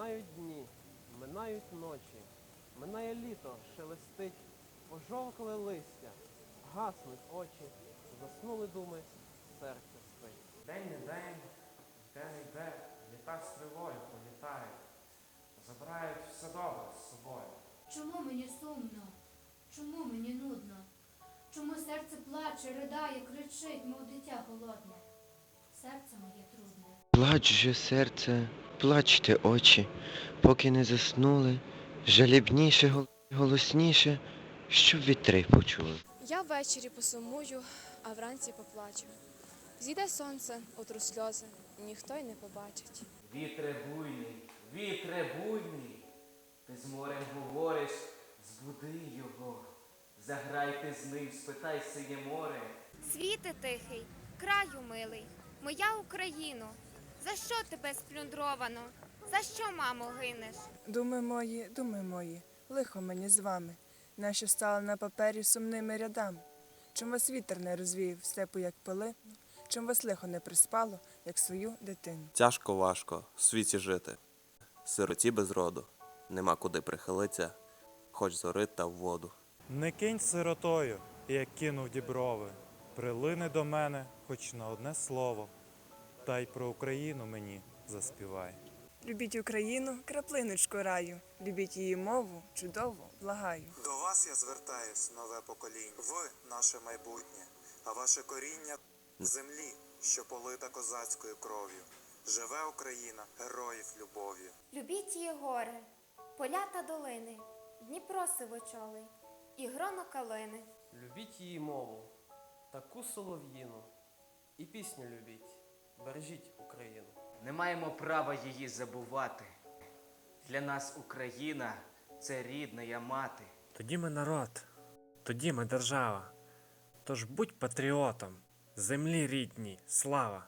Минають дні, минають ночі, минає літо, шелестить, пожовкли листя, гаснуть очі, заснули думи, серце спить. День не день, йде не йде, літа з тривою політають, забирають все добре з собою. Чому мені сумно? Чому мені нудно? Чому серце плаче, ридає, кричить, мов дитя голодне? Серце моє трудне. Плач же серце, плачте очі, поки не заснули, жалібніше, голосніше, щоб вітри почули. Я ввечері посумую, а вранці поплачу. Зійде сонце, отру сльози, ніхто й не побачить. Вітре буйний, вітре буйний, ти з морем говориш, збуди його, заграйте з ним, спитай сиє море. Світе тихий, краю милий, моя Україно, за що тебе сплюндровано? За що, мамо, гинеш? Думи мої, думи мої, лихо мені з вами, нащо стали на папері сумними рядами. Чом вас вітер не розвіяв степу, як пили, чом вас лихо не приспало, як свою дитину. Тяжко важко в світі жити. Сироті без роду, нема куди прихилиться, хоч зори та в воду. Не кинь сиротою, як кинув діброви, прилини до мене хоч на одне слово, та й про Україну мені заспівай. Любіть Україну, краплиночку раю, любіть її мову, чудово, благаю. До вас я звертаюсь, нове покоління. Ви наше майбутнє, а ваше коріння землі, що полита козацькою кров'ю. Живе Україна, героїв любов'ю. Любіть її гори, поля та долини, Дніпро сивочолий і гроно калини. Любіть її мову, таку солов'їну, і пісню любіть, бережіть Україну. Не маємо права її забувати. Для нас Україна це рідна мати. Тоді ми народ, тоді ми держава. Тож будь патріотом, землі рідній, слава!